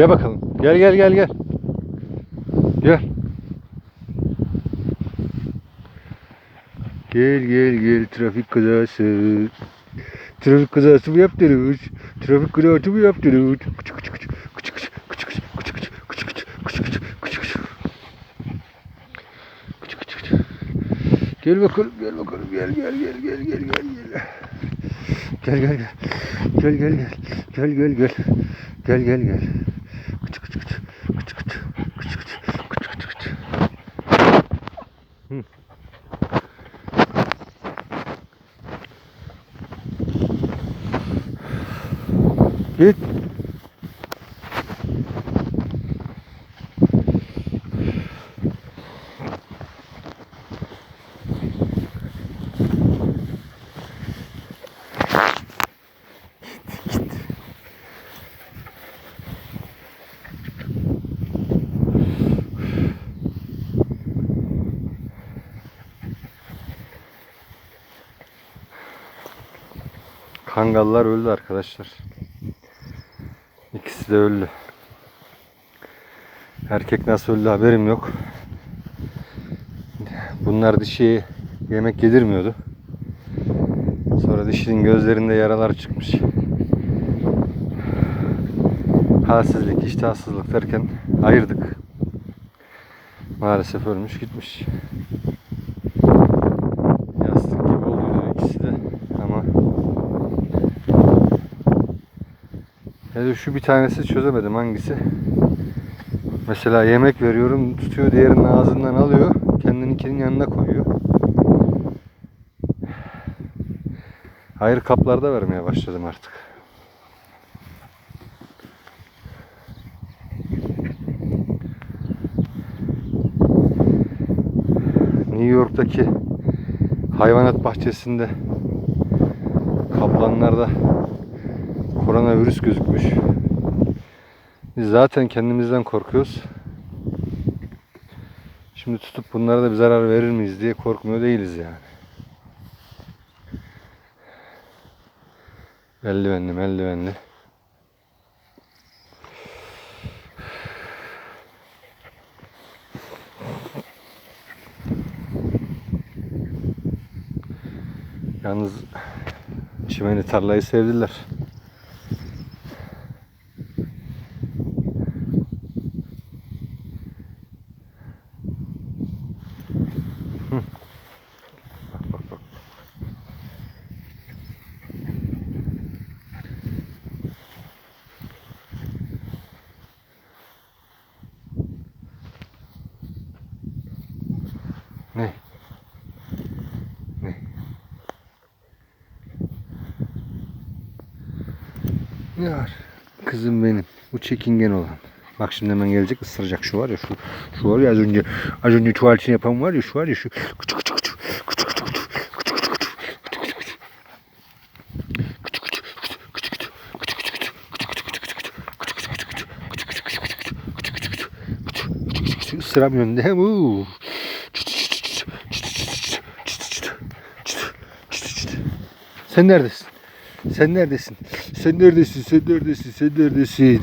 Gel bakalım. Gel gel gel gel. Gel. Gel gel gel trafik kazası. Trafik kazası mı yaptınız? Trafik kazası mı yaptınız? Kıçı kıçı kıçı kıçı kıçı kıçı kıçı kıçı kıçı kıçı kıçı kıçı. Kıçı kıçı kıçı. Gel bakalım gel bakalım gel gel gel gel gel gel gel. Gel gel gel. Gel gel gel. Gel gel gel. Gel gel kıçı kıçı. Kıçı kıçı. Kıçı kıçı. Kıçı kıçı kıçı. Hı. Git. Kangallar öldü arkadaşlar. İkisi de öldü. Erkek nasıl öldü haberim yok. Bunlar dişiye yemek yedirmiyordu. Sonra dişinin gözlerinde yaralar çıkmış. Halsizlik, iştahsızlık derken ayırdık. Maalesef ölmüş gitmiş. Ya da şu bir tanesi çözemedim hangisi. Mesela yemek veriyorum tutuyor diğerinin ağzından alıyor. Kendininkinin yanına koyuyor. Hayır kaplarda vermeye başladım artık. New York'taki hayvanat bahçesinde kaplanlarda koronavirüs gözükmüş. Biz zaten kendimizden korkuyoruz. Şimdi tutup bunlara da bir zarar verir miyiz diye korkmuyor değiliz yani. Eldivenli eldivenli. Yalnız çimeni tarlayı sevdiler. Ne var? Kızım benim. Bu çekingen olan. Bak şimdi hemen gelecek ısıracak şu var ya şu. Şu var ya az önce az önce tuvaletini yapan var ya şu var ya şu. Küçük küçük küçük. Küçük küçük küçük. ısıramıyorum değil mi? Sen neredesin? Sen neredesin? Sen neredesin? Sen neredesin? Sen neredesin?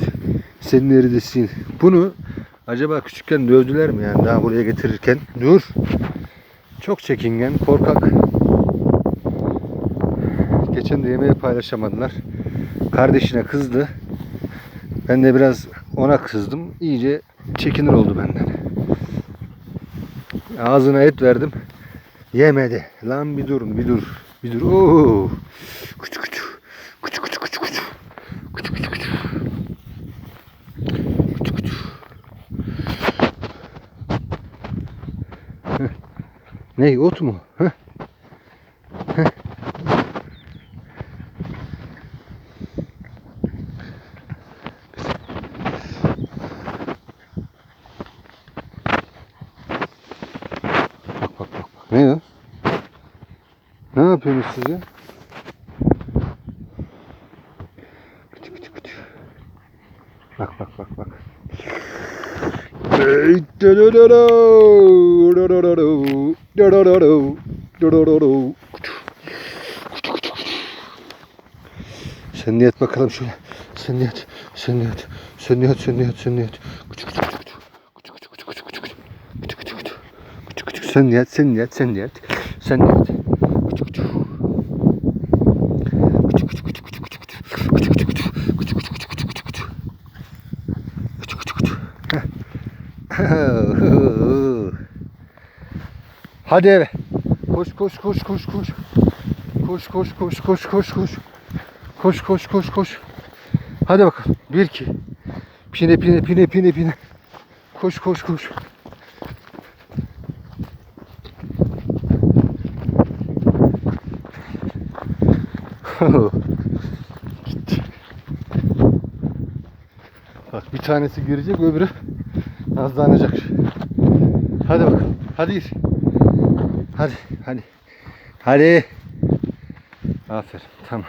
Sen neredesin? Bunu acaba küçükken dövdüler mi yani daha buraya getirirken? Dur. Çok çekingen, korkak. Geçen de yemeği paylaşamadılar. Kardeşine kızdı. Ben de biraz ona kızdım. İyice çekinir oldu benden. Ağzına et verdim. Yemedi. Lan bir dur, bir dur. Bir dur. Oo. Küçük küçük küçük küçük. Küçük küçük küçük. Küçük küçük. Heh. Ne ot mu? Heh. Heh. Bak bak bak. Ne o? Ne yapıyorsunuz siz ya? Bak bak bak bak. Hey, sen niyet bakalım şöyle. Sen niyet. Sen niyet. Sen niyet. Sen niyet. Sen niyet. Küçük küçük küçük. Küçük küçük küçük küçük. Küçük küçük küçük. Küçük küçük. Sen niyet. Sen niyet. Sen niyet. Sen niyet. Küçük küçük. Küçük küçük küçük küçük küçük. Küçük küçük küçük. Küçük küçük küçük küçük küçük. Küçük küçük küçük. Hadi eve. Koş koş koş koş koş. Koş koş koş koş koş koş. Koş koş koş koş. Hadi bakalım. Bir iki. Pine pine pine pine pine. Koş koş koş. Gitti. Bak bir tanesi girecek öbürü nazlanacak. Hadi bakalım. Hadi gir. Hadi hadi. Hadi. Aferin. Tamam.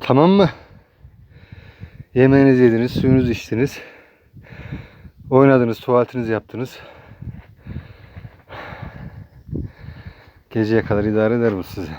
Tamam mı? Yemeğinizi yediniz, suyunuzu içtiniz. Oynadınız, tuvaletinizi yaptınız. Geceye kadar idare eder bu sizi.